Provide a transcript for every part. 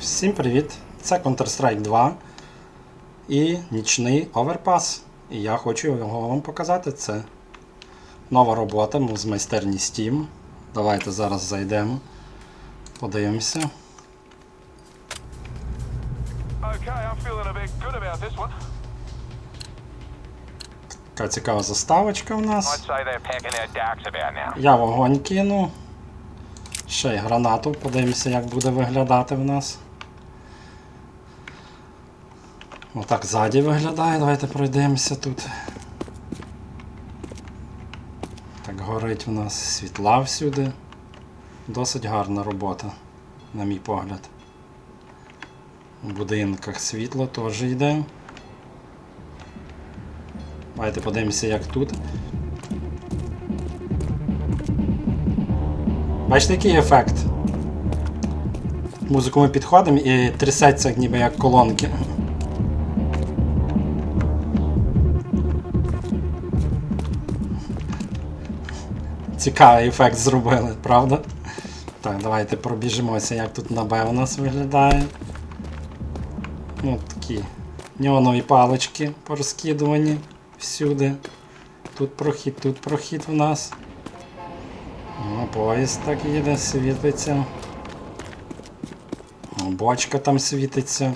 Всім привіт! Це Counter-Strike 2 і нічний оверпас. І я хочу його вам показати. Це нова робота з майстерні Steam. Давайте зараз зайдемо, подивимося. Така цікава заставочка в нас. Я вогонь кину. Ще й гранату, подивимося, як буде виглядати в нас. Отак ззаді виглядає, давайте пройдемося тут. Так горить в нас світла всюди. Досить гарна робота, на мій погляд. У будинках світло теж йде. Давайте подивимося, як тут. Бачите, який ефект? Музику ми підходимо і трясеться ніби як колонки. Цікавий ефект зробили, правда? Так, давайте пробіжимося, як тут на Б у нас виглядає. Ну, такі неонові палички порозкидувані всюди. Тут прохід, тут прохід у нас. О, поїзд так їде, світиться. О, бочка там світиться.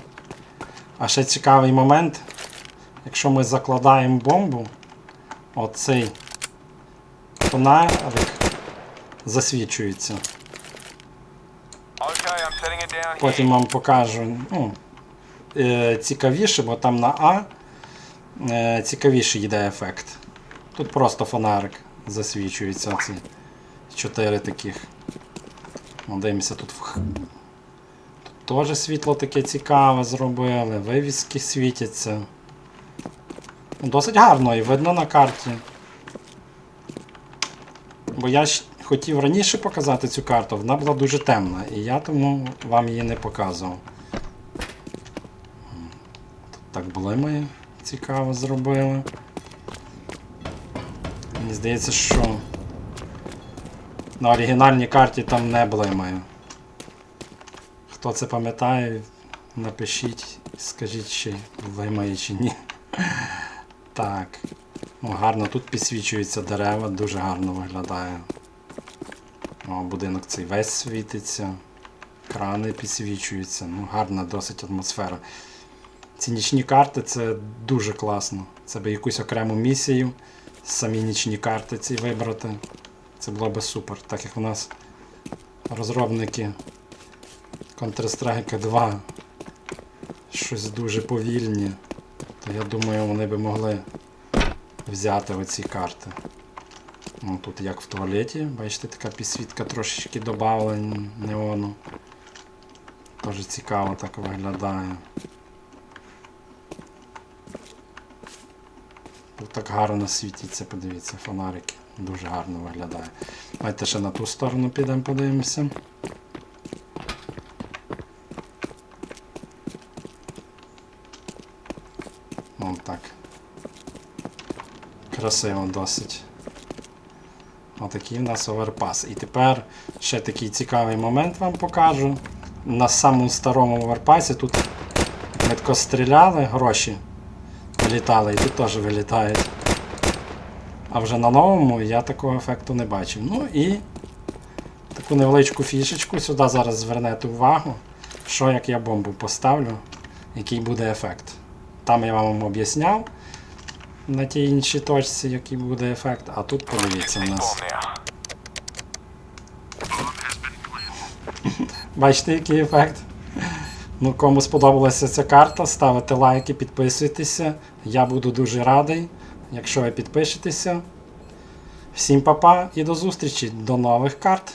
А ще цікавий момент. Якщо ми закладаємо бомбу, оцей фонарик засвічується. Потім вам покажу ну, е, цікавіше, бо там на А е, цікавіший йде ефект. Тут просто фонарик засвічується ці чотири таких. Ну, Дивимося тут. Тут теж світло таке цікаве зробили, вивіски світяться. Ну, Досить гарно і видно на карті. Бо я ж хотів раніше показати цю карту, вона була дуже темна, і я тому вам її не показував. Тут так блимає, цікаво зробили. Мені здається, що на оригінальній карті там не блимає. Хто це пам'ятає, напишіть, скажіть, чи блимає чи ні. Так. Ну, гарно тут підсвічуються дерева, дуже гарно виглядає. О, будинок цей весь світиться, крани підсвічуються. Ну, гарна досить атмосфера. Ці нічні карти це дуже класно. Це би якусь окрему місію, самі нічні карти ці вибрати. Це було би супер, так як у нас розробники Counter-Strike 2 щось дуже повільні, то я думаю, вони би могли взяти оці карти. Ну, тут як в туалеті, бачите, така підсвітка трошечки додавала неону. Теж цікаво так виглядає. Тут так гарно світиться, подивіться, фонарики. Дуже гарно виглядає. Давайте ще на ту сторону підемо, подивимося. Вон так. Красиво досить. Отакий в нас оверпас. І тепер ще такий цікавий момент вам покажу. На самому старому оверпасі тут ми тако стріляли, гроші вилітали, і тут теж вилітають. А вже на новому я такого ефекту не бачив. Ну і таку невеличку фішечку сюди зараз звернете увагу, що як я бомбу поставлю, який буде ефект. Там я вам об'ясняв на тій іншій точці, який буде ефект, а тут подивіться у нас. Бачите, який ефект? Ну, кому сподобалася ця карта, ставите лайки, підписуйтеся. Я буду дуже радий, якщо ви підпишетеся. Всім па-па і до зустрічі, до нових карт.